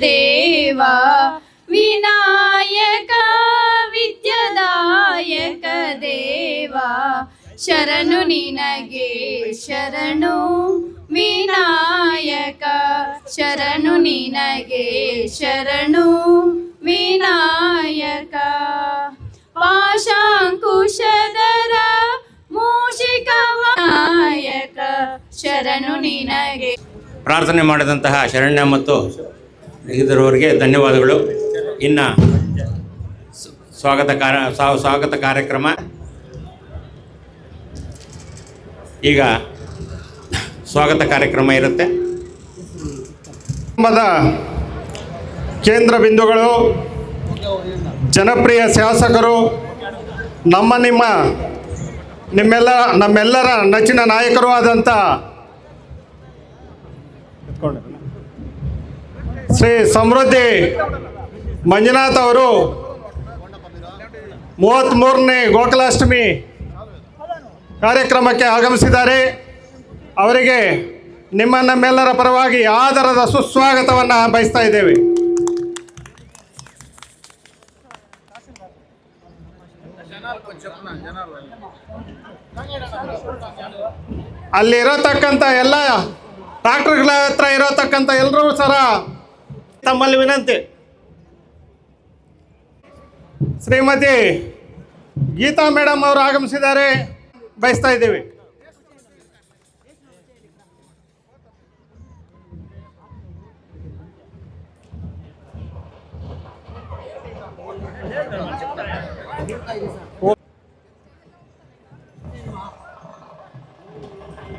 ದೇವ, ವಿನಾಯಕ, ವಿದ್ಯದಾಯಕ ದೇವ, ಶರಣು ನಿನಗೆ ಶರಣು, ವಿನಾಯಕ, ಶರಣು ನಿನಗೆ ಶರಣು, ವಿನಾಯಕ. ಪಾಶಾಂಕುಶದರ ಮೂಷಿಕ ನಾಯಕ, ಶರಣು ನಿನಗೆ. ಪ್ರಾರ್ಥನೆ ಮಾಡಿದಂತಹ ಶರಣ್ಯ ಮತ್ತು ಇದರವರಿಗೆ ಧನ್ಯವಾದಗಳು. ಇನ್ನು ಸ್ವಾಗತ ಕಾರ ಸ್ವಾಗತ ಕಾರ್ಯಕ್ರಮ. ಈಗ ಸ್ವಾಗತ ಕಾರ್ಯಕ್ರಮ ಇರುತ್ತೆ. ಕುಟುಂಬದ ಕೇಂದ್ರ ಬಿಂದುಗಳು, ಜನಪ್ರಿಯ ಶಾಸಕರು, ನಮ್ಮ ನಿಮ್ಮ, ನಿಮ್ಮೆಲ್ಲ, ನಮ್ಮೆಲ್ಲರ ನೆಚ್ಚಿನ ನಾಯಕರು ಆದಂಥ ಶ್ರೀ ಸಮೃದ್ಧಿ ಮಂಜುನಾಥ್ ಅವರು ಮೂವತ್ತ್ಮೂರನೇ ಗೋಕುಲಾಷ್ಟಮಿ ಕಾರ್ಯಕ್ರಮಕ್ಕೆ ಆಗಮಿಸಿದ್ದಾರೆ. ಅವರಿಗೆ ನಿಮ್ಮ ನಮ್ಮೆಲ್ಲರ ಪರವಾಗಿ ಆದರದ ಸುಸ್ವಾಗತವನ್ನು ಬಯಸ್ತಾ ಇದ್ದೇವೆ. ಅಲ್ಲಿ ಇರತಕ್ಕಂಥ ಎಲ್ಲ ಡಾಕ್ಟರ್ಗಳ ಹತ್ರ ಇರತಕ್ಕಂಥ ಎಲ್ಲರೂ ಸರ ತಮ್ಮಲ್ಲಿ ವಿನಂತಿ. ಶ್ರೀಮತಿ ಗೀತಾ ಮೇಡಮ್ ಅವರು ಆಗಮಿಸಿದ್ದಾರೆ. ಬಯಸ್ತಾ ಇದ್ದೀವಿ.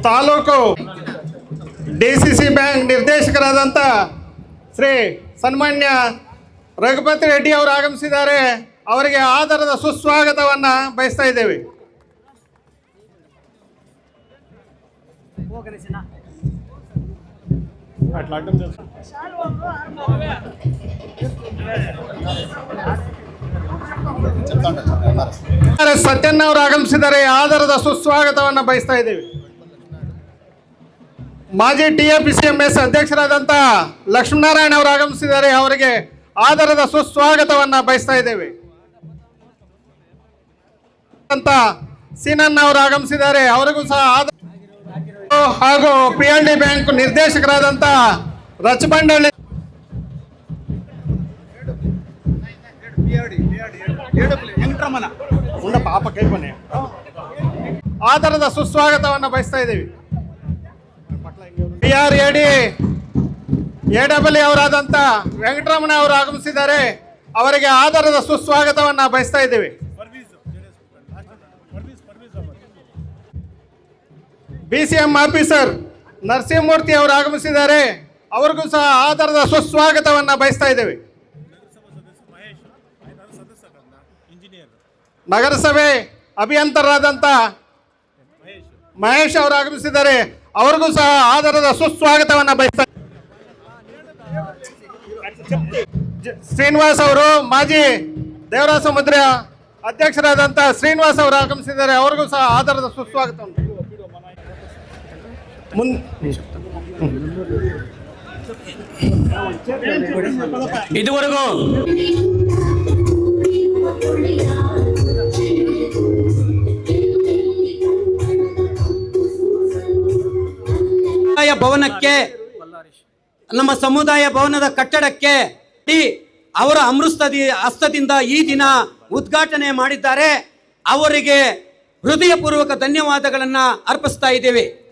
Taluk D C C bank ನಿರ್ದೇಶಕರಾದಂಥ Shri ಸನ್ಮಾನ್ಯ ರಘುಪತಿ ರೆಡ್ಡಿ ಅವರು ಆಗಮಿಸಿದ್ದಾರೆ. ಅವರಿಗೆ ಆದರದ ಸುಸ್ವಾಗತವನ್ನು ಬಯಸ್ತಾ ಇದ್ದೇವೆ. ಸತ್ಯನ್ನ ಸತ್ಯಣ್ಣ ಅವರು ಆಗಮಿಸಿದ್ದಾರೆ. ಆದರದ ಸುಸ್ವಾಗತವನ್ನು ಬಯಸ್ತಾ ಇದ್ದೇವೆ. ಮಾಜಿ T A P C M S ಅಧ್ಯಕ್ಷರಾದಂಥ ಲಕ್ಷ್ಮೀನಾರಾಯಣ ಅವರು ಆಗಮಿಸಿದ್ದಾರೆ. ಅವರಿಗೆ ಆಧಾರದ ಸುಸ್ವಾಗತವನ್ನು ಬಯಸ್ತಾ ಇದ್ದೇವೆ. ಅಂತ ಸೀನನ್ ಅವರು ಆಗಮಿಸಿದ್ದಾರೆ. ಅವರಿಗೂ ಸಹ ಹಾಗೂ ಪಿ ಎಲ್ ಡಿ ಬ್ಯಾಂಕ್ ನಿರ್ದೇಶಕರಾದಂಥ ರಚಬಂಡಳ್ಳಿ ಆಧಾರದ ಸುಸ್ವಾಗತವನ್ನು ಬಯಸ್ತಾ ಇದ್ದೀವಿ. P R A D, A W ಅವರಾದಂಥ Venkataramana ಅವರು ಆಗಮಿಸಿದ್ದಾರೆ. ಅವರಿಗೆ ಆಧಾರದ ಸುಸ್ವಾಗತವನ್ನು ಬಯಸ್ತಾ ಇದ್ದೀವಿ. B C M officer Narasimhamurthy ಅವರು ಆಗಮಿಸಿದ್ದಾರೆ. ಅವ್ರಿಗೂ ಸಹ ಆಧಾರದ ಸುಸ್ವಾಗತವನ್ನು ಬಯಸ್ತಾ ಇದ್ದೇವೆ. ನಗರಸಭೆ ಅಭಿಯಂತರಾದಂಥ ಮಹೇಶ್ ಅವರು ಆಗಮಿಸಿದ್ದಾರೆ. ಅವ್ರಿಗೂ ಸಹ ಆಧಾರದ ಸುಸ್ವಾಗತವನ್ನು ಬಯಸ್ತಾ ಶ್ರೀನಿವಾಸ್ ಅವರು ಮಾಜಿ ದೇವರಾಜ ಸಮುದ್ರ ಅಧ್ಯಕ್ಷರಾದಂಥ ಶ್ರೀನಿವಾಸ್ ಅವರು ಆಗಮಿಸಿದ್ದಾರೆ. ಅವ್ರಿಗೂ ಸಹ ಆಧಾರದ ಸುಸ್ವಾಗತವನ್ನು. ಮುನ್ ಇದುವರೆಗೂ ಸಮುದಾಯ ಭವನಕ್ಕೆ, ನಮ್ಮ ಸಮುದಾಯ ಭವನದ ಕಟ್ಟಡಕ್ಕೆ ಟಿ ಅವರ ಅಮೃತದಿ ಹಸ್ತದಿಂದ ಈ ದಿನ ಉದ್ಘಾಟನೆ ಮಾಡಿದ್ದಾರೆ. ಅವರಿಗೆ ಹೃದಯಪೂರ್ವಕ ಧನ್ಯವಾದಗಳನ್ನ ಅರ್ಪಿಸ್ತಾ ಇದ್ದೇವೆ.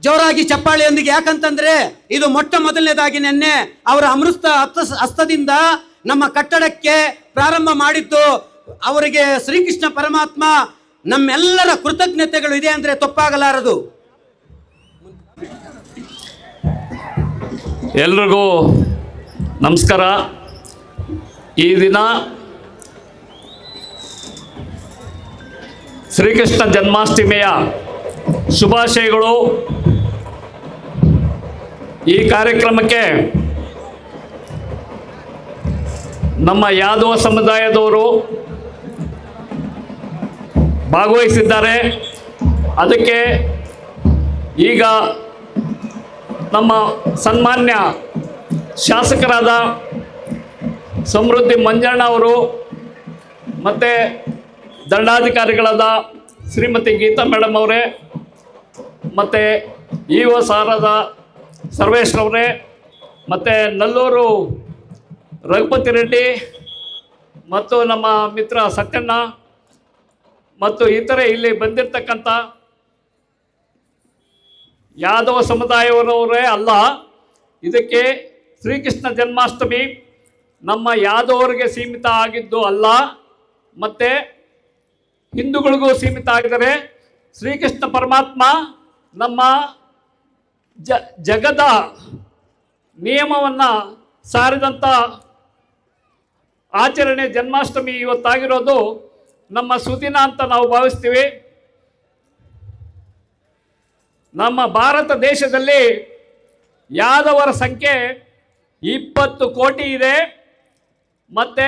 ಜೋರಾಗಿ ಚಪ್ಪಾಳೆಯೊಂದಿಗೆ ಯಾಕಂತಂದ್ರೆ ಇದು ಮೊಟ್ಟ ಮೊದಲನೇದಾಗಿ ನಿನ್ನೆ ಅವರ ಅಮೃತ ಹಸ್ತ- ಹಸ್ತದಿಂದ ನಮ್ಮ ಕಟ್ಟಡಕ್ಕೆ ಪ್ರಾರಂಭ ಮಾಡಿದ್ದು. ಅವರಿಗೆ ಶ್ರೀಕೃಷ್ಣ ಪರಮಾತ್ಮ ನಮ್ಮೆಲ್ಲರ ಕೃತಜ್ಞತೆಗಳು ಇದೆ ಅಂದ್ರೆ ತಪ್ಪಾಗಲಾರದು. ಎಲ್ರಿಗೂ ನಮಸ್ಕಾರ. ಈ ದಿನ ಶ್ರೀಕೃಷ್ಣ ಜನ್ಮಾಷ್ಟಮಿಯ ಶುಭಾಶಯಗಳು. ಈ ಕಾರ್ಯಕ್ರಮಕ್ಕೆ ನಮ್ಮ ಯಾದವ ಸಮುದಾಯದವರು ಭಾಗವಹಿಸಿದ್ದಾರೆ. ಅದಕ್ಕೆ ಈಗ ನಮ್ಮ ಸನ್ಮಾನ್ಯ ಶಾಸಕರಾದ ಸಮೃದ್ಧಿ ಮಂಜಣ್ಣ ಅವರು ಮತ್ತು ದಂಡಾಧಿಕಾರಿಗಳಾದ ಶ್ರೀಮತಿ ಗೀತಾ ಮೇಡಮ್ ಅವರೇ, ಮತ್ತು ಇ ಒ ಸಾರದ ಸರ್ವೇಶ್ರವರೇ ಮತ್ತು ನಲ್ಲೂರು ರಘುಪತಿ ರೆಡ್ಡಿ ಮತ್ತು ನಮ್ಮ ಮಿತ್ರ ಸಕ್ಕಣ್ಣ ಮತ್ತು ಇತರೆ ಇಲ್ಲಿ ಬಂದಿರತಕ್ಕಂಥ ಯಾದವ ಸಮುದಾಯವರವರೇ ಅಲ್ಲ. ಇದಕ್ಕೆ ಶ್ರೀಕೃಷ್ಣ ಜನ್ಮಾಷ್ಟಮಿ ನಮ್ಮ ಯಾದವರಿಗೆ ಸೀಮಿತ ಆಗಿದ್ದು ಅಲ್ಲ. ಮತ್ತು ಹಿಂದೂಗಳಿಗೂ ಸೀಮಿತ ಆಗಿದರೆ ಶ್ರೀಕೃಷ್ಣ ಪರಮಾತ್ಮ ನಮ್ಮ ಜ, ಜಗದ ನಿಯಮವನ್ನು ಸಾರಿದಂಥ ಆಚರಣೆ ಜನ್ಮಾಷ್ಟಮಿ ಇವತ್ತಾಗಿರೋದು ನಮ್ಮ ಸುದಿನ ಅಂತ ನಾವು ಭಾವಿಸ್ತೀವಿ. ನಮ್ಮ ಭಾರತ ದೇಶದಲ್ಲಿ ಯಾದವರ ಸಂಖ್ಯೆ ಇಪ್ಪತ್ತು ಕೋಟಿ ಇದೆ. ಮತ್ತು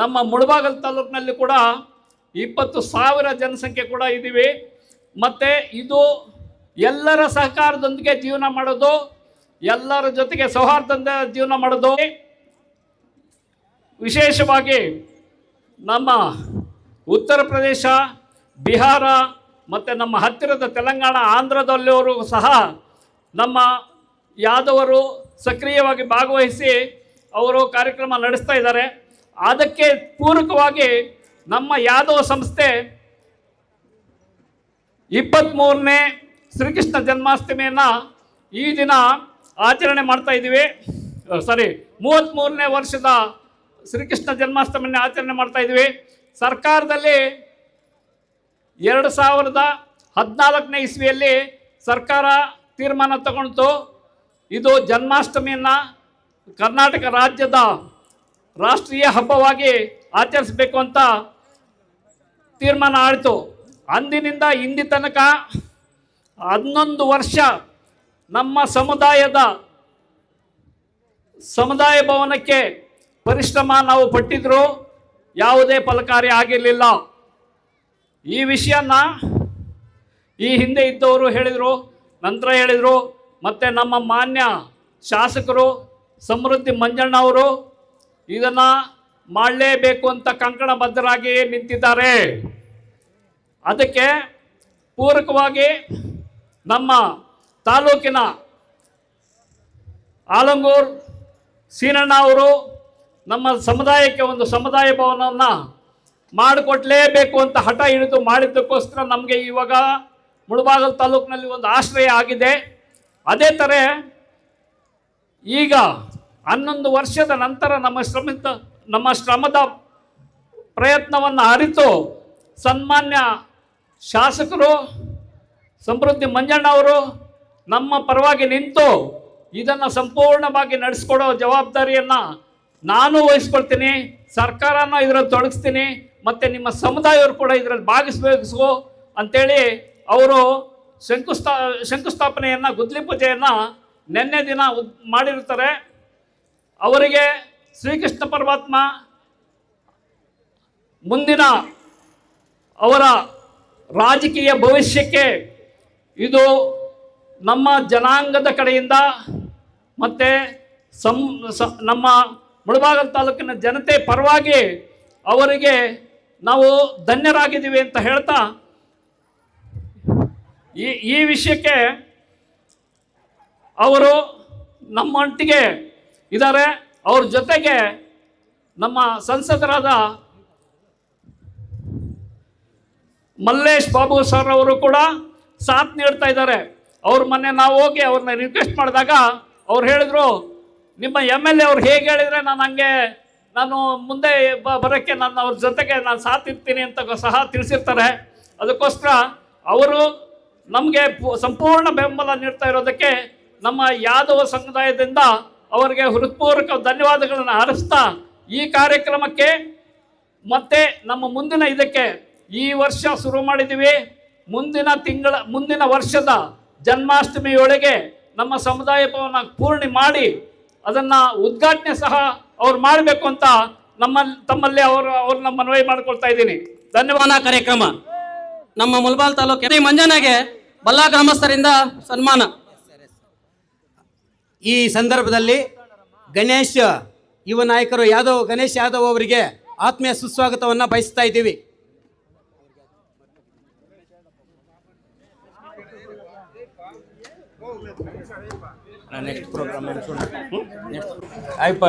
ನಮ್ಮ ಮುಳಬಾಗಲ್ ತಾಲೂಕಿನಲ್ಲಿ ಕೂಡ ಇಪ್ಪತ್ತು ಸಾವಿರ ಜನಸಂಖ್ಯೆ ಕೂಡ ಇದ್ದೀವಿ. ಮತ್ತು ಇದು ಎಲ್ಲರ ಸಹಕಾರದೊಂದಿಗೆ ಜೀವನ ಮಾಡೋದು, ಎಲ್ಲರ ಜೊತೆಗೆ ಸೌಹಾರ್ದದಿಂದ ಜೀವನ ಮಾಡೋದು. ವಿಶೇಷವಾಗಿ ನಮ್ಮ ಉತ್ತರ ಪ್ರದೇಶ, ಬಿಹಾರ ಮತ್ತು ನಮ್ಮ ಹತ್ತಿರದ ತೆಲಂಗಾಣ ಆಂಧ್ರದಲ್ಲಿಯವರು ಸಹ ನಮ್ಮ ಯಾದವರು ಸಕ್ರಿಯವಾಗಿ ಭಾಗವಹಿಸಿ ಅವರು ಕಾರ್ಯಕ್ರಮ ನಡೆಸ್ತಾ ಇದ್ದಾರೆ. ಅದಕ್ಕೆ ಪೂರಕವಾಗಿ ನಮ್ಮ ಯಾದವ ಸಂಸ್ಥೆ ಇಪ್ಪತ್ತ್ಮೂರನೇ ಶ್ರೀಕೃಷ್ಣ ಜನ್ಮಾಷ್ಟಮಿಯನ್ನು ಈ ದಿನ ಆಚರಣೆ ಮಾಡ್ತಾ ಇದ್ದೀವಿ. ಸಾರಿ ಮೂವತ್ತ್ಮೂರನೇ ವರ್ಷದ ಶ್ರೀಕೃಷ್ಣ ಜನ್ಮಾಷ್ಟಮಿಯನ್ನು ಆಚರಣೆ ಮಾಡ್ತಾ ಇದ್ದೀವಿ. ಸರ್ಕಾರದಲ್ಲಿ ಎರಡು ಸಾವಿರದ ಹದಿನಾಲ್ಕನೇ ಇಸ್ವಿಯಲ್ಲಿ ಸರ್ಕಾರ ತೀರ್ಮಾನ ತಗೊಳ್ತು ಇದು ಜನ್ಮಾಷ್ಟಮಿಯನ್ನು ಕರ್ನಾಟಕ ರಾಜ್ಯದ ರಾಷ್ಟ್ರೀಯ ಹಬ್ಬವಾಗಿ ಆಚರಿಸಬೇಕು ಅಂತ ತೀರ್ಮಾನ ಆಯಿತು. ಅಂದಿನಿಂದ ಇಂದಿ ತನಕ ಹನ್ನೊಂದು ವರ್ಷ ನಮ್ಮ ಸಮುದಾಯದ ಸಮುದಾಯ ಭವನಕ್ಕೆ ಪರಿಶ್ರಮ ನಾವು ಪಟ್ಟಿದ್ರು, ಯಾವುದೇ ಫಲಕಾರಿ ಆಗಿರಲಿಲ್ಲ. ಈ ವಿಷಯನ ಈ ಹಿಂದೆ ಇದ್ದವರು ಹೇಳಿದರು, ನಂತರ ಹೇಳಿದರು, ಮತ್ತು ನಮ್ಮ ಮಾನ್ಯ ಶಾಸಕರು ಸಮೃದ್ಧಿ ಮಂಜಣ್ಣ ಅವರು ಇದನ್ನು ಮಾಡಲೇಬೇಕು ಅಂತ ಕಂಕಣಬದ್ಧರಾಗಿ ನಿಂತಿದ್ದಾರೆ. ಅದಕ್ಕೆ ಪೂರಕವಾಗಿ ನಮ್ಮ ತಾಲೂಕಿನ ಆಲಂಗೂರ್ ಸೀನಣ್ಣ ಅವರು ನಮ್ಮ ಸಮುದಾಯಕ್ಕೆ ಒಂದು ಸಮುದಾಯ ಭವನವನ್ನು ಮಾಡಿಕೊಡ್ಲೇಬೇಕು ಅಂತ ಹಠ ಹಿಡಿದು ಮಾಡಿದ್ದಕ್ಕೋಸ್ಕರ ನಮಗೆ ಇವಾಗ ಮುಳಬಾಗಲ್ ತಾಲೂಕಿನಲ್ಲಿ ಒಂದು ಆಶ್ರಯ ಆಗಿದೆ. ಅದೇ ಥರ ಈಗ ಹನ್ನೊಂದು ವರ್ಷದ ನಂತರ ನಮ್ಮ ಶ್ರಮಿತ, ನಮ್ಮ ಶ್ರಮದ ಪ್ರಯತ್ನವನ್ನು ಅರಿತು ಸನ್ಮಾನ್ಯ ಶಾಸಕರು ಸಮೃದ್ಧಿ ಮಂಜಣ್ಣ ಅವರು ನಮ್ಮ ಪರವಾಗಿ ನಿಂತು ಇದನ್ನು ಸಂಪೂರ್ಣವಾಗಿ ನಡೆಸ್ಕೊಡೋ ಜವಾಬ್ದಾರಿಯನ್ನು ನಾನು ವಹಿಸ್ಕೊಳ್ತೀನಿ ಸರ್ಕಾರನ ಇದರಲ್ಲಿ ತೊಡಗಿಸ್ತೀನಿ. ಮತ್ತು ನಿಮ್ಮ ಸಮುದಾಯವರು ಕೂಡ ಇದರಲ್ಲಿ ಭಾಗಿಸ್ಬೇಕು ಅಂತೇಳಿ ಅವರು ಶಂಕುಸ್ಥಾ, ಶಂಕುಸ್ಥಾಪನೆಯನ್ನು, ಗುದ್ಲಿ ಪೂಜೆಯನ್ನು ನಿನ್ನೆ ದಿನ ಉದ್ ಮಾಡಿರ್ತಾರೆ ಅವರಿಗೆ ಶ್ರೀಕೃಷ್ಣ ಪರಮಾತ್ಮ ಮುಂದಿನ ಅವರ ರಾಜಕೀಯ ಭವಿಷ್ಯಕ್ಕೆ ಇದು ನಮ್ಮ ಜನಾಂಗದ ಕಡೆಯಿಂದ ಮತ್ತು ಸಂ, ಸ, ನಮ್ಮ ಮುಳಬಾಗಲ್ ತಾಲೂಕಿನ ಜನತೆ ಪರವಾಗಿ ಅವರಿಗೆ ನಾವು ಧನ್ಯರಾಗಿದ್ದೀವಿ ಅಂತ ಹೇಳ್ತಾ ಈ ಈ ವಿಷಯಕ್ಕೆ ಅವರು ನಮ್ಮೊಟ್ಟಿಗೆ ಇದ್ದಾರೆ. ಅವ್ರ ಜೊತೆಗೆ ನಮ್ಮ ಸಂಸದರಾದ ಮಲ್ಲೇಶ್ ಬಾಬು ಸರ್ ಅವರು ಕೂಡ ಸಾಥ್ ನೀಡ್ತಾ ಇದ್ದಾರೆ. ಅವ್ರ ಮೊನ್ನೆ ನಾವು ಹೋಗಿ ಅವ್ರನ್ನ ರಿಕ್ವೆಸ್ಟ್ ಮಾಡಿದಾಗ ಅವ್ರು ಹೇಳಿದ್ರು, ನಿಮ್ಮ ಎಂ ಎಲ್ ಎ ಅವ್ರು ಹೇಗೆ ಹೇಳಿದರೆ ನಾನು ಹಂಗೆ ನಾನು ಮುಂದೆ ಬ ಬರೋಕ್ಕೆ ನಾನು ಅವ್ರ ಜೊತೆಗೆ ನಾನು ಸಾಥ್ ಇರ್ತೀನಿ ಅಂತ ಸಹ ತಿಳಿಸಿರ್ತಾರೆ. ಅದಕ್ಕೋಸ್ಕರ ಅವರು ನಮಗೆ ಸಂಪೂರ್ಣ ಬೆಂಬಲ ನೀಡ್ತಾ ಇರೋದಕ್ಕೆ ನಮ್ಮ ಯಾದವ ಸಮುದಾಯದಿಂದ ಅವರಿಗೆ ಹೃತ್ಪೂರ್ವಕ ಧನ್ಯವಾದಗಳನ್ನು ಹರಿಸ್ತಾ ಈ ಕಾರ್ಯಕ್ರಮಕ್ಕೆ ಮತ್ತೆ ನಮ್ಮ ಮುಂದಿನ ಇದಕ್ಕೆ ಈ ವರ್ಷ ಶುರು ಮಾಡಿದ್ದೀವಿ ಮುಂದಿನ ತಿಂಗಳ, ಮುಂದಿನ ವರ್ಷದ ಜನ್ಮಾಷ್ಟಮಿಯೊಳಗೆ ನಮ್ಮ ಸಮುದಾಯ ಭವನ ಪೂರ್ಣಿ ಮಾಡಿ ಅದನ್ನು ಉದ್ಘಾಟನೆ ಸಹ ಅವ್ರು ಮಾಡಬೇಕು ಅಂತ ನಮ್ಮ ತಮ್ಮಲ್ಲಿ ಅವರು ಅವ್ರನ್ನ ಮನವಿ ಮಾಡ್ಕೊಳ್ತಾ ಇದ್ದೀನಿ. ಧನ್ಯವಾದ ಕಾರ್ಯಕ್ರಮ. ನಮ್ಮ ಮುಲ್ಬಾಲ್ ತಾಲೂಕಿನ ಮಂಜನಾಗೆ ಬಲ್ಲಾ ಗ್ರಾಮಸ್ಥರಿಂದ ಸನ್ಮಾನ. ಈ ಸಂದರ್ಭದಲ್ಲಿ ಗಣೇಶ್ ಯುವ ನಾಯಕರು ಯಾದವ್ ಗಣೇಶ್ ಯಾದವ್ ಅವರಿಗೆ ಆತ್ಮೀಯ ಸುಸ್ವಾಗತವನ್ನು ಬಯಸ್ತಾ ಇದ್ದೀವಿ. ಆಯ್ಪ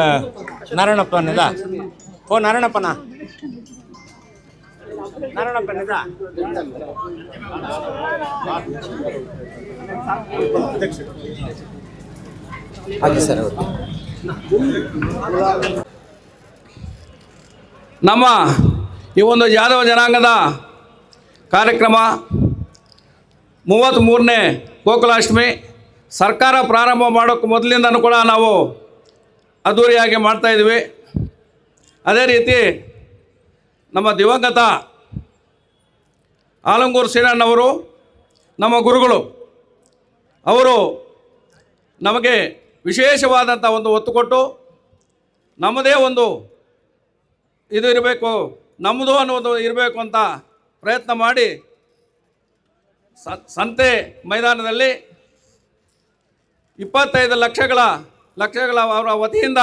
ನಾರಾಯಣಪ್ಪ ನಿದ ಓ ನಾರಾಯಣಪ್ಪನ? ನಾರಾಯಣಪ್ಪ ನಿದ ಹಾಗೆ ಸರ್ ನಮ್ಮ ಈ ಒಂದು ಯಾದವ ಜನಾಂಗದ ಕಾರ್ಯಕ್ರಮ ಮೂವತ್ತ್ಮೂರನೇ ಗೋಕುಲಾಷ್ಟಮಿ ಸರ್ಕಾರ ಪ್ರಾರಂಭ ಮಾಡೋಕ್ಕೆ ಮೊದಲಿಂದನೂ ಕೂಡ ನಾವು ಅದ್ದೂರಿಯಾಗಿ ಮಾಡ್ತಾಯಿದ್ವಿ ಅದೇ ರೀತಿ ನಮ್ಮ ದಿವಂಗತ ಆಲಂಗೂರು ಶ್ರೀರಣ್ಣವರು ನಮ್ಮ ಗುರುಗಳು, ಅವರು ನಮಗೆ ವಿಶೇಷವಾದಂಥ ಒಂದು ಒತ್ತು ಕೊಟ್ಟು ನಮ್ಮದೇ ಒಂದು ಇದು ಇರಬೇಕು, ನಮ್ಮದು ಅನ್ನೋದು ಇರಬೇಕು ಅಂತ ಪ್ರಯತ್ನ ಮಾಡಿ ಸಂತೆ ಮೈದಾನದಲ್ಲಿ ಇಪ್ಪತ್ತೈದು ಲಕ್ಷಗಳ ಲಕ್ಷಗಳ ಅವರ ವತಿಯಿಂದ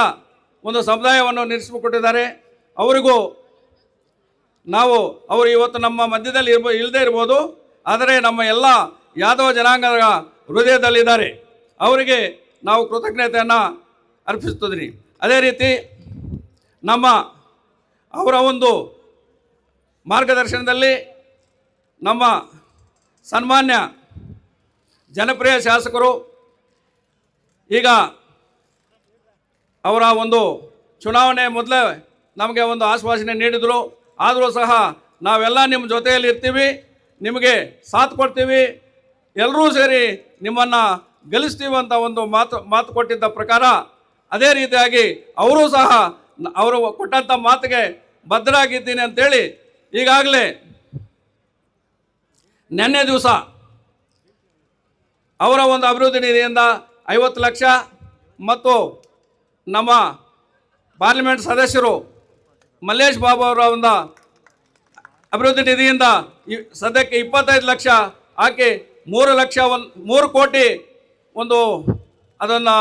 ಒಂದು ಸಮುದಾಯವನ್ನು ನಿರ್ಮಿಸಿಕೊಟ್ಟಿದ್ದಾರೆ. ಅವರಿಗೂ ನಾವು, ಅವರು ಇವತ್ತು ನಮ್ಮ ಮಧ್ಯದಲ್ಲಿ ಇರ್ಬೋ ಇಲ್ಲದೆ ಇರ್ಬೋದು, ಆದರೆ ನಮ್ಮ ಎಲ್ಲ ಯಾದವ ಜನಾಂಗದ ಹೃದಯದಲ್ಲಿದ್ದಾರೆ. ಅವರಿಗೆ ನಾವು ಕೃತಜ್ಞತೆಯನ್ನು ಅರ್ಪಿಸ್ತಿದ್ರಿ ಅದೇ ರೀತಿ ನಮ್ಮ ಅವರ ಒಂದು ಮಾರ್ಗದರ್ಶನದಲ್ಲಿ ನಮ್ಮ ಸನ್ಮಾನ್ಯ ಜನಪ್ರಿಯ ಶಾಸಕರು ಈಗ ಅವರ ಒಂದು ಚುನಾವಣೆ ಮೊದಲೇ ನಮಗೆ ಒಂದು ಆಶ್ವಾಸನೆ ನೀಡಿದರು. ಆದರೂ ಸಹ ನಾವೆಲ್ಲ ನಿಮ್ಮ ಜೊತೆಯಲ್ಲಿ ಇರ್ತೀವಿ, ನಿಮಗೆ ಸಾಥ್ ಕೊಡ್ತೀವಿ. ಎಲ್ಲರೂ ಸೇರಿ ನಿಮ್ಮನ್ನು ಗೆಲ್ಲಿಸ್ತೀವಿ ಅಂತ ಒಂದು ಮಾತು ಮಾತು ಕೊಟ್ಟಿದ್ದ ಪ್ರಕಾರ ಅದೇ ರೀತಿಯಾಗಿ ಅವರೂ ಸಹ ಅವರು ಕೊಟ್ಟಂಥ ಮಾತಿಗೆ ಬದ್ಧರಾಗಿದ್ದೀನಿ ಅಂತೇಳಿ ಈಗಾಗಲೇ ನಿನ್ನೆ ದಿವಸ ಅವರ ಒಂದು ಅಭಿವೃದ್ಧಿ ನಿಧಿಯಿಂದ ಐವತ್ತು ಲಕ್ಷ ಮತ್ತು ನಮ್ಮ ಪಾರ್ಲಿಮೆಂಟ್ ಸದಸ್ಯರು ಮಲ್ಲೇಶ್ ಬಾಬು ಅವರ ಒಂದು ಅಭಿವೃದ್ಧಿ ನಿಧಿಯಿಂದ ಸದ್ಯಕ್ಕೆ ಇಪ್ಪತ್ತೈದು ಲಕ್ಷ ಹಾಕಿ ಮೂರು ಲಕ್ಷ ಒಂದು, ಮೂರು ಕೋಟಿ ಒಂದು ಅದನ್ನು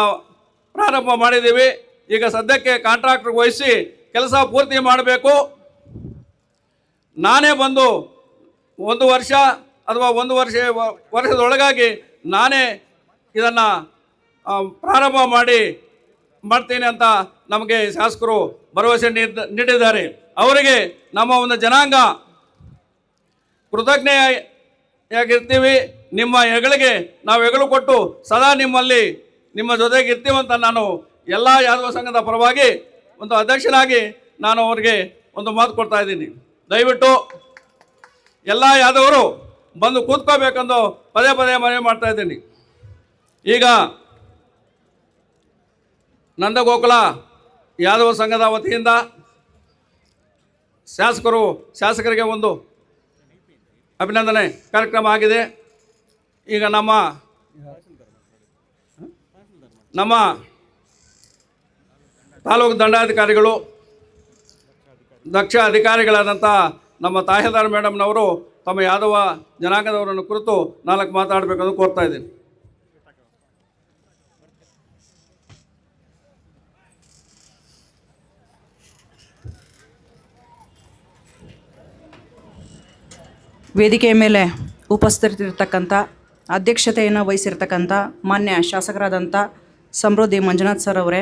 ಪ್ರಾರಂಭ ಮಾಡಿದ್ದೀವಿ. ಈಗ ಸದ್ಯಕ್ಕೆ ಕಾಂಟ್ರಾಕ್ಟ್ರಿಗೆ ವಹಿಸಿ ಕೆಲಸ ಪೂರ್ತಿ ಮಾಡಬೇಕು. ನಾನೇ ಬಂದು ಒಂದು ವರ್ಷ ಅಥವಾ ಒಂದು ವರ್ಷ, ವರ್ಷದೊಳಗಾಗಿ ನಾನೇ ಇದನ್ನು ಪ್ರಾರಂಭ ಮಾಡಿ ಮಾಡ್ತೇನೆ ಅಂತ ನಮಗೆ ಶಾಸಕರು ಭರವಸೆ ನೀಡ್- ನೀಡಿದ್ದಾರೆ. ಅವರಿಗೆ ನಮ್ಮ ಒಂದು ಜನಾಂಗ ಕೃತಜ್ಞೆಯಾಗಿರ್ತೀವಿ. ನಿಮ್ಮ ಹೆಗಳಿಗೆ ನಾವು ಹೆಗಲು ಕೊಟ್ಟು ಸದಾ ನಿಮ್ಮಲ್ಲಿ, ನಿಮ್ಮ ಜೊತೆಗೆ ಇರ್ತೀವಂತ ನಾನು ಎಲ್ಲ ಯಾದವ ಸಂಘದ ಪರವಾಗಿ ಒಂದು ಅಧ್ಯಕ್ಷನಾಗಿ ನಾನು ಅವರಿಗೆ ಒಂದು ಮಾತು ಕೊಡ್ತಾ ಇದ್ದೀನಿ. ದಯವಿಟ್ಟು ಎಲ್ಲ ಯಾದವರು ಬಂದು ಕೂತ್ಕೋಬೇಕೆಂದು ಪದೇ ಪದೇ ಮನವಿ ಮಾಡ್ತಾ ಇದ್ದೀನಿ. ಈಗ ನಂದಗೋಕುಲ ಯಾದವ ಸಂಘದ ವತಿಯಿಂದ ಶಾಸಕರು, ಶಾಸಕರಿಗೆ ಒಂದು ಅಭಿನಂದನೆ ಕಾರ್ಯಕ್ರಮ ಆಗಿದೆ. ಈಗ ನಮ್ಮ ನಮ್ಮ ತಾಲೂಕು ದಂಡಾಧಿಕಾರಿಗಳು, ದಕ್ಷ ಅಧಿಕಾರಿಗಳಾದಂಥ ನಮ್ಮ ತಾಹೇದಾರ್ ಮೇಡಮ್ನವರು ತಮ್ಮ ಯಾದವ ಜನಾಂಗದವರನ್ನು ಕುರಿತು ನಾಲ್ಕು ಮಾತಾಡಬೇಕಂದು ಕೋರ್ತಾ ಇದ್ದೀನಿ. ವೇದಿಕೆಯ ಮೇಲೆ ಉಪಸ್ಥಿತರಿರ್ತಕ್ಕಂಥ, ಅಧ್ಯಕ್ಷತೆಯನ್ನು ವಹಿಸಿರ್ತಕ್ಕಂಥ ಮಾನ್ಯ ಶಾಸಕರಾದಂಥ ಸಮೃದ್ಧಿ ಮಂಜುನಾಥ್ ಸರ್ ಅವರೇ,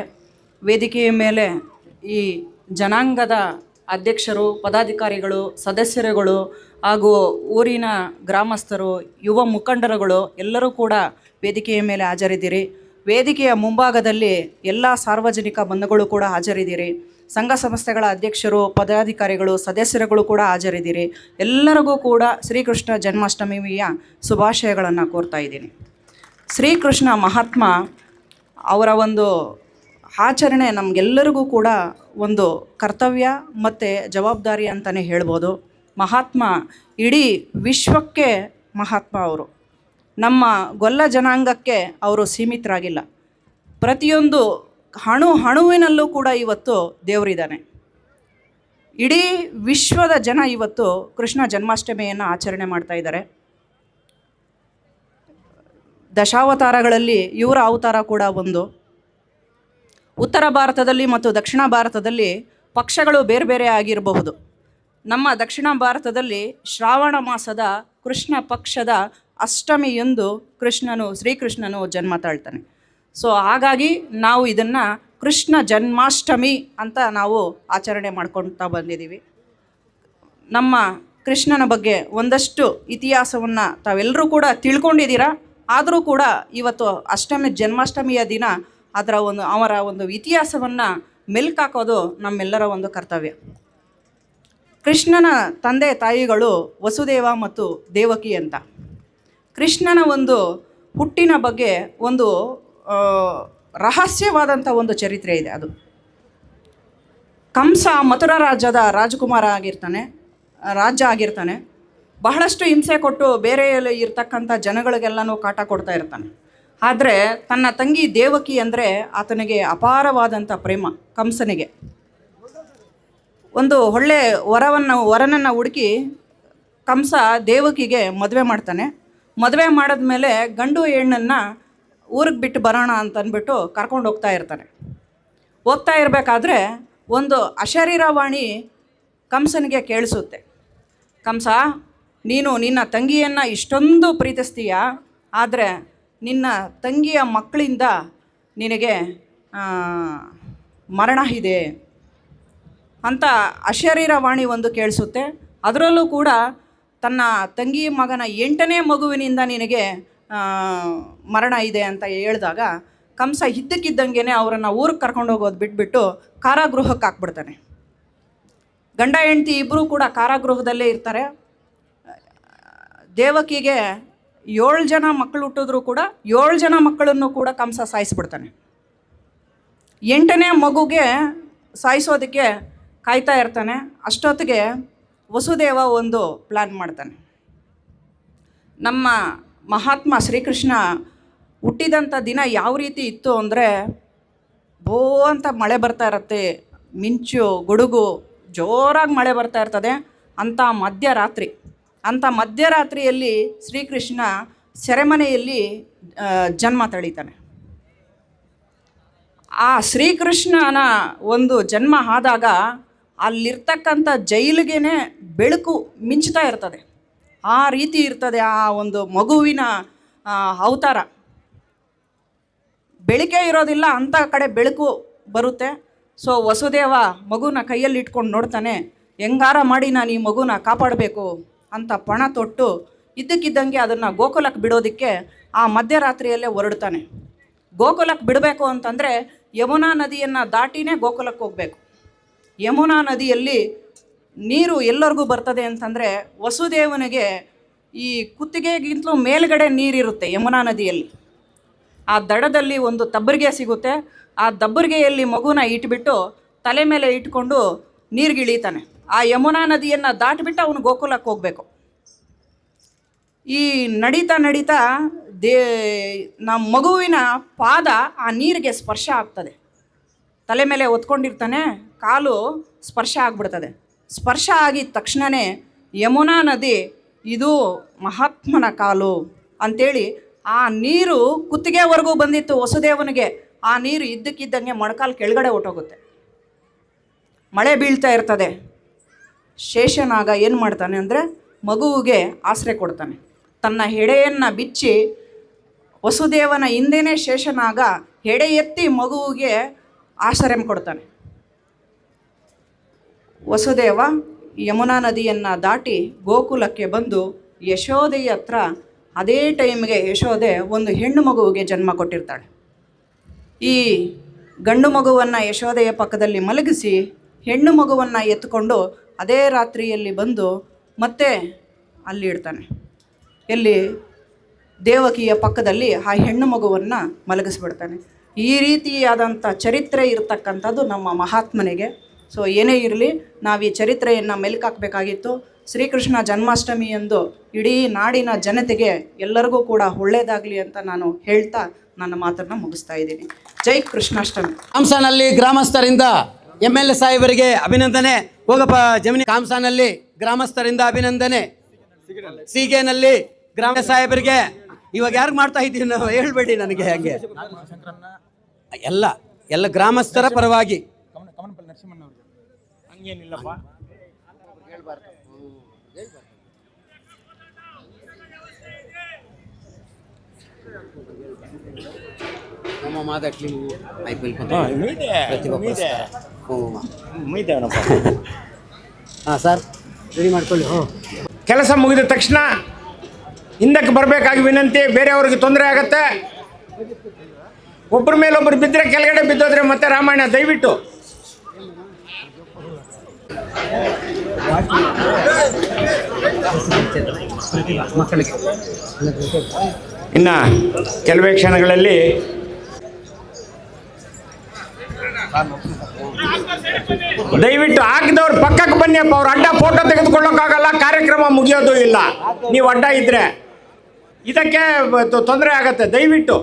ವೇದಿಕೆಯ ಮೇಲೆ ಈ ಜನಾಂಗದ ಅಧ್ಯಕ್ಷರು, ಪದಾಧಿಕಾರಿಗಳು, ಸದಸ್ಯರುಗಳು ಹಾಗೂ ಊರಿನ ಗ್ರಾಮಸ್ಥರು, ಯುವ ಮುಖಂಡರುಗಳು ಎಲ್ಲರೂ ಕೂಡ ವೇದಿಕೆಯ ಮೇಲೆ ಹಾಜರಿದ್ದೀರಿ. ವೇದಿಕೆಯ ಮುಂಭಾಗದಲ್ಲಿ ಎಲ್ಲ ಸಾರ್ವಜನಿಕ ಬಂಧುಗಳು ಕೂಡ ಹಾಜರಿದ್ದೀರಿ. ಸಂಘ ಸಂಸ್ಥೆಗಳ ಅಧ್ಯಕ್ಷರು, ಪದಾಧಿಕಾರಿಗಳು, ಸದಸ್ಯರುಗಳು ಕೂಡ ಹಾಜರಿದ್ದೀರಿ. ಎಲ್ಲರಿಗೂ ಕೂಡ ಶ್ರೀಕೃಷ್ಣ ಜನ್ಮಾಷ್ಟಮಿಯ ಶುಭಾಶಯಗಳನ್ನು ಕೋರ್ತಾ ಇದ್ದೀನಿ. ಶ್ರೀಕೃಷ್ಣ ಮಹಾತ್ಮ ಅವರ ಒಂದು ಆಚರಣೆ ನಮಗೆಲ್ಲರಿಗೂ ಕೂಡ ಒಂದು ಕರ್ತವ್ಯ ಮತ್ತು ಜವಾಬ್ದಾರಿ ಅಂತಲೇ ಹೇಳ್ಬೋದು. ಮಹಾತ್ಮ ಇಡೀ ವಿಶ್ವಕ್ಕೆ ಮಹಾತ್ಮ ಅವರು. ನಮ್ಮ ಗೊಲ್ಲ ಜನಾಂಗಕ್ಕೆ ಅವರು ಸೀಮಿತರಾಗಿಲ್ಲ. ಪ್ರತಿಯೊಂದು ಹಣು, ಹಣುವಿನಲ್ಲೂ ಕೂಡ ಇವತ್ತು ದೇವರಿದ್ದಾನೆ. ಇಡೀ ವಿಶ್ವದ ಜನ ಇವತ್ತು ಕೃಷ್ಣ ಜನ್ಮಾಷ್ಟಮಿಯನ್ನು ಆಚರಣೆ ಮಾಡ್ತಾ ಇದ್ದಾರೆ. ದಶಾವತಾರಗಳಲ್ಲಿ ಇವರ ಅವತಾರ ಕೂಡ ಒಂದು. ಉತ್ತರ ಭಾರತದಲ್ಲಿ ಮತ್ತು ದಕ್ಷಿಣ ಭಾರತದಲ್ಲಿ ಪಕ್ಷಗಳು ಬೇರೆ ಬೇರೆ ಆಗಿರಬಹುದು. ನಮ್ಮ ದಕ್ಷಿಣ ಭಾರತದಲ್ಲಿ ಶ್ರಾವಣ ಮಾಸದ ಕೃಷ್ಣ ಪಕ್ಷದ ಅಷ್ಟಮಿಯೊಂದು ಕೃಷ್ಣನು, ಶ್ರೀಕೃಷ್ಣನು ಜನ್ಮ ತಾಳ್ತಾನೆ. ಸೊ ಹಾಗಾಗಿ ನಾವು ಇದನ್ನು ಕೃಷ್ಣ ಜನ್ಮಾಷ್ಟಮಿ ಅಂತ ನಾವು ಆಚರಣೆ ಮಾಡ್ಕೊಳ್ತಾ ಬಂದಿದ್ದೀವಿ. ನಮ್ಮ ಕೃಷ್ಣನ ಬಗ್ಗೆ ಒಂದಷ್ಟು ಇತಿಹಾಸವನ್ನು ತಾವೆಲ್ಲರೂ ಕೂಡ ತಿಳ್ಕೊಂಡಿದ್ದೀರಾ? ಆದರೂ ಕೂಡ ಇವತ್ತು ಅಷ್ಟಮಿ ಜನ್ಮಾಷ್ಟಮಿಯ ದಿನ ಅದರ ಒಂದು ಅವರ ಒಂದು ಇತಿಹಾಸವನ್ನು ಮೆಲ್ಕಾಕೋದು ನಮ್ಮೆಲ್ಲರ ಒಂದು ಕರ್ತವ್ಯ. ಕೃಷ್ಣನ ತಂದೆ ತಾಯಿಗಳು ವಸುದೇವ ಮತ್ತು ದೇವಕಿ ಅಂತ. ಕೃಷ್ಣನ ಒಂದು ಹುಟ್ಟಿನ ಬಗ್ಗೆ ಒಂದು ರಹಸ್ಯವಾದಂಥ ಒಂದು ಚರಿತ್ರೆ ಇದೆ ಅದು. ಕಂಸ ಮಥುರಾ ರಾಜ್ಯದ ರಾಜಕುಮಾರ ಆಗಿರ್ತಾನೆ ರಾಜ್ಯ ಆಗಿರ್ತಾನೆ. ಬಹಳಷ್ಟು ಹಿಂಸೆ ಕೊಟ್ಟು ಬೇರೆ ಇರ್ತಕ್ಕಂಥ ಜನಗಳಿಗೆಲ್ಲನೂ ಕಾಟ ಕೊಡ್ತಾ ಇರ್ತಾನೆ. ಆದರೆ ತನ್ನ ತಂಗಿ ದೇವಕಿ ಅಂದರೆ ಆತನಿಗೆ ಅಪಾರವಾದಂಥ ಪ್ರೇಮ ಕಂಸನಿಗೆ. ಒಂದು ಒಳ್ಳೆ ವರವನ್ನು, ವರನನ್ನು ಹುಡುಕಿ ಕಂಸ ದೇವಕಿಗೆ ಮದುವೆ ಮಾಡ್ತಾನೆ. ಮದುವೆ ಮಾಡಿದ್ಮೇಲೆ ಗಂಡು ಹೆಣ್ಣನ್ನು ಊರಿಗೆ ಬಿಟ್ಟು ಬರೋಣ ಅಂತಂದ್ಬಿಟ್ಟು ಕರ್ಕೊಂಡು ಹೋಗ್ತಾ ಇರ್ತಾನೆ. ಹೋಗ್ತಾ ಇರಬೇಕಾದ್ರೆ ಒಂದು ಅಶರೀರವಾಣಿ ಕಂಸನಿಗೆ ಕೇಳಿಸುತ್ತೆ. ಕಂಸ, ನೀನು ನಿನ್ನ ತಂಗಿಯನ್ನು ಇಷ್ಟೊಂದು ಪ್ರೀತಿಸ್ತೀಯ, ಆದರೆ ನಿನ್ನ ತಂಗಿಯ ಮಕ್ಕಳಿಂದ ನಿನಗೆ ಮರಣ ಇದೆ ಅಂತ ಅಶರೀರವಾಣಿ ಒಂದು ಕೇಳಿಸುತ್ತೆ. ಅದರಲ್ಲೂ ಕೂಡ ತನ್ನ ತಂಗಿ ಮಗನ ಎಂಟನೇ ಮಗುವಿನಿಂದ ನಿನಗೆ ಮರಣ ಇದೆ ಅಂತ ಹೇಳಿದಾಗ ಕಂಸ ಇದ್ದಕ್ಕಿದ್ದಂಗೆ ಅವರನ್ನು ಊರಿಗೆ ಕರ್ಕೊಂಡು ಹೋಗೋದು ಬಿಟ್ಬಿಟ್ಟು ಕಾರಾಗೃಹಕ್ಕೆ ಹಾಕ್ಬಿಡ್ತಾನೆ. ಗಂಡ, ಹೆಂಡತಿ ಇಬ್ಬರೂ ಕೂಡ ಕಾರಾಗೃಹದಲ್ಲೇ ಇರ್ತಾರೆ. ದೇವಕಿಗೆ ಏಳು ಜನ ಮಕ್ಕಳು ಹುಟ್ಟಿದ್ರು ಕೂಡ ಏಳು ಜನ ಮಕ್ಕಳನ್ನು ಕೂಡ ಕಂಸ ಸಾಯಿಸ್ಬಿಡ್ತಾನೆ. ಎಂಟನೇ ಮಗುಗೆ ಸಾಯಿಸೋದಕ್ಕೆ ಕಾಯ್ತಾ ಇರ್ತಾನೆ. ಅಷ್ಟೊತ್ತಿಗೆ ವಸುದೇವ ಒಂದು ಪ್ಲ್ಯಾನ್ ಮಾಡ್ತಾನೆ. ನಮ್ಮ ಮಹಾತ್ಮ ಶ್ರೀಕೃಷ್ಣ ಹುಟ್ಟಿದಂಥ ದಿನ ಯಾವ ರೀತಿ ಇತ್ತು ಅಂದರೆ, ಬೋ ಅಂತ ಮಳೆ ಬರ್ತಾ ಇರತ್ತೆ, ಮಿಂಚು, ಗುಡುಗು, ಜೋರಾಗಿ ಮಳೆ ಬರ್ತಾ ಇರ್ತದೆ, ಅಂಥ ಮಧ್ಯರಾತ್ರಿ. ಅಂಥ ಮಧ್ಯರಾತ್ರಿಯಲ್ಲಿ ಶ್ರೀಕೃಷ್ಣ ಸೆರೆಮನೆಯಲ್ಲಿ ಜನ್ಮ ತಳೀತಾನೆ. ಆ ಶ್ರೀಕೃಷ್ಣನ ಒಂದು ಜನ್ಮ ಆದಾಗ ಅಲ್ಲಿರ್ತಕ್ಕಂಥ ಜೈಲಿಗೆ ಬೆಳಕು ಮಿಂಚ್ತಾ ಇರ್ತದೆ. ಆ ರೀತಿ ಇರ್ತದೆ ಆ ಒಂದು ಮಗುವಿನ ಅವತಾರ. ಬೆಳಕೆ ಇರೋದಿಲ್ಲ ಅಂಥ ಕಡೆ ಬೆಳಕು ಬರುತ್ತೆ. ಸೊ ವಸುದೇವ ಮಗುನ ಕೈಯಲ್ಲಿ ಇಟ್ಕೊಂಡು ನೋಡ್ತಾನೆ, ಹೆಂಗಾರ ಮಾಡಿ ನಾನು ಈ ಮಗುನ ಕಾಪಾಡಬೇಕು? ಅಂತ ಪಣ ತೊಟ್ಟು, ಇದ್ದಕ್ಕಿದ್ದಂಗೆ ಅದನ್ನು ಗೋಕುಲಕ್ಕೆ ಬಿಡೋದಕ್ಕೆ ಆ ಮಧ್ಯರಾತ್ರಿಯಲ್ಲೇ ಹೊರಡ್ತಾನೆ. ಗೋಕುಲಕ್ಕೆ ಬಿಡಬೇಕು ಅಂತಂದರೆ ಯಮುನಾ ನದಿಯನ್ನು ದಾಟಿನೇ ಗೋಕುಲಕ್ಕೆ ಹೋಗಬೇಕು. ಯಮುನಾ ನದಿಯಲ್ಲಿ ನೀರು ಎಲ್ಲರಿಗೂ ಬರ್ತದೆ ಅಂತಂದರೆ ವಸುದೇವನಿಗೆ ಈ ಕುತ್ತಿಗೆಗಿಂತಲೂ ಮೇಲ್ಗಡೆ ನೀರಿರುತ್ತೆ ಯಮುನಾ ನದಿಯಲ್ಲಿ. ಆ ದಡದಲ್ಲಿ ಒಂದು ತಬ್ಬರಿಗೆ ಸಿಗುತ್ತೆ. ಆ ದಬ್ಬರಿಗೆಯಲ್ಲಿ ಮಗುನ ಇಟ್ಬಿಟ್ಟು ತಲೆ ಮೇಲೆ ಇಟ್ಕೊಂಡು ನೀರಿಗಿಳೀತಾನೆ. ಆ ಯಮುನಾ ನದಿಯನ್ನು ದಾಟಿಬಿಟ್ಟು ಅವನು ಗೋಕುಲಕ್ಕೆ ಹೋಗಬೇಕು. ಈ ನಡೀತಾ ನಡೀತಾ ದೇ, ನಮ್ಮ ಮಗುವಿನ ಪಾದ ಆ ನೀರಿಗೆ ಸ್ಪರ್ಶ ಆಗ್ತದೆ. ತಲೆ ಮೇಲೆ ಒತ್ಕೊಂಡಿರ್ತಾನೆ ಕಾಲು ಸ್ಪರ್ಶ ಆಗ್ಬಿಡ್ತದೆ. ಸ್ಪರ್ಶ ಆಗಿದ ತಕ್ಷಣವೇ ಯಮುನಾ ನದಿ, ಇದು ಮಹಾತ್ಮನ ಕಾಲು ಅಂಥೇಳಿ ಆ ನೀರು ಕುತ್ತಿಗೆವರೆಗೂ ಬಂದಿತ್ತು ವಸುದೇವನಿಗೆ. ಆ ನೀರು ಇದ್ದಕ್ಕಿದ್ದಂಗೆ ಮೊಣಕಾಲು ಕೆಳಗಡೆ ಹೊಟ್ಟೋಗುತ್ತೆ ಮಳೆ ಬೀಳ್ತಾ ಇರ್ತದೆ. ಶೇಷನಾಗ ಏನು ಮಾಡ್ತಾನೆ ಅಂದರೆ ಮಗುವಿಗೆ ಆಸರೆ ಕೊಡ್ತಾನೆ. ತನ್ನ ಹೆಡೆಯನ್ನು ಬಿಚ್ಚಿ ವಸುದೇವನ ಹಿಂದೆನೇ ಶೇಷನಾಗ ಹೆಡೆ ಎತ್ತಿ ಮಗುವಿಗೆ ಆಶ್ರಯ ಕೊಡ್ತಾನೆ. ವಸುದೇವ ಯಮುನಾ ನದಿಯನ್ನು ದಾಟಿ ಗೋಕುಲಕ್ಕೆ ಬಂದು ಯಶೋದೆಯ ಹತ್ರ ಅದೇ ಟೈಮ್ಗೆ ಯಶೋದೆ ಒಂದು ಹೆಣ್ಣು ಮಗುವಿಗೆ ಜನ್ಮ ಕೊಟ್ಟಿರ್ತಾಳೆ. ಈ ಗಂಡು ಮಗುವನ್ನು ಯಶೋದೆಯ ಪಕ್ಕದಲ್ಲಿ ಮಲಗಿಸಿ ಹೆಣ್ಣು ಮಗುವನ್ನು ಎತ್ತುಕೊಂಡು ಅದೇ ರಾತ್ರಿಯಲ್ಲಿ ಬಂದು ಮತ್ತೆ ಅಲ್ಲಿ ಇಡ್ತಾನೆ. ಎಲ್ಲಿ ದೇವಕಿಯ ಪಕ್ಕದಲ್ಲಿ ಆ ಹೆಣ್ಣು ಮಗುವನ್ನು ಮಲಗಿಸ್ಬಿಡ್ತಾನೆ. ಈ ರೀತಿಯಾದಂಥ ಚರಿತ್ರೆ ಇರತಕ್ಕಂಥದ್ದು ನಮ್ಮ ಮಹಾತ್ಮನಿಗೆ. ಸೊ ಏನೇ ಇರಲಿ, ನಾವು ಈ ಚರಿತ್ರೆಯನ್ನು ಮೆಲುಕಾಕಬೇಕಾಗಿತ್ತು. ಶ್ರೀಕೃಷ್ಣ ಜನ್ಮಾಷ್ಟಮಿ ಎಂದು ಇಡೀ ನಾಡಿನ ಜನತೆಗೆ ಎಲ್ಲರಿಗೂ ಕೂಡ ಒಳ್ಳೆಯದಾಗಲಿ ಅಂತ ನಾನು ಹೇಳ್ತಾ ನನ್ನ ಮಾತನ್ನು ಮುಗಿಸ್ತಾ ಇದ್ದೀನಿ. ಜೈ ಕೃಷ್ಣಾಷ್ಟಮಿ. ಕಾಮ್ಸಾನಲ್ಲಿ ಗ್ರಾಮಸ್ಥರಿಂದ ಎಂ ಎಲ್ ಸಾಹೇಬರಿಗೆ ಅಭಿನಂದನೆ. ಹೋಗಪ್ಪ, ಜಮಿನಿ. ಕಾಮ್ಸಾನಲ್ಲಿ ಗ್ರಾಮಸ್ಥರಿಂದ ಅಭಿನಂದನೆ. ಸೀಗೆನಲ್ಲಿ ಗ್ರಾಮ ಸಾಹೇಬರಿಗೆ ಇವಾಗ ಯಾರು ಮಾಡ್ತಾ ಇದ್ದೀವಿ ನಾವು ಹೇಳ್ಬೇಡಿ ನನಗೆ ಹಾಗೆ. ಎಲ್ಲ ಎಲ್ಲ ಗ್ರಾಮಸ್ಥರ ಪರವಾಗಿ. ಹಂಗೇನಿಲ್ಲಪ್ಪ. ನಮ್ಮ ಮಾತಾಡ್ಲಿ ಐ ಪಿ ಎಲ್. ಹಾಂ ಸರ್ ರೆಡಿ ಮಾಡ್ಕೊಳ್ಳಿ ಹ್ಞೂ ಕೆಲಸ ಮುಗಿದ ತಕ್ಷಣ ಹಿಂದಕ್ಕೆ ಬರಬೇಕಾಗಿ ವಿನಂತಿ ಬೇರೆಯವ್ರಿಗೆ ತೊಂದರೆ ಆಗತ್ತೆ. ಒಬ್ಬರ ಮೇಲೆ ಒಬ್ಬರು ಬಿದ್ದರೆ ಕೆಳಗಡೆ ಬಿದ್ದೋದ್ರೆ ಮತ್ತೆ ರಾಮಾಯಣ ದಯವಿಟ್ಟು ಇನ್ನು ಕೆಲವೇ ಕ್ಷಣಗಳಲ್ಲಿ ದಯವಿಟ್ಟು ಹಾಕಿದವ್ರು ಪಕ್ಕಕ್ಕೆ ಬನ್ನಿ ಅಪ್ಪ. ಅವ್ರು ಅಡ್ಡ ಫೋಟೋ ತೆಗೆದುಕೊಳ್ಳೋಕ್ಕಾಗಲ್ಲ, ಕಾರ್ಯಕ್ರಮ ಮುಗಿಯೋದು ಇಲ್ಲ. ನೀವು ಅಡ್ಡ ಇದ್ರೆ ಇದಕ್ಕೆ ತೊಂದರೆ ಆಗತ್ತೆ. ದಯವಿಟ್ಟು.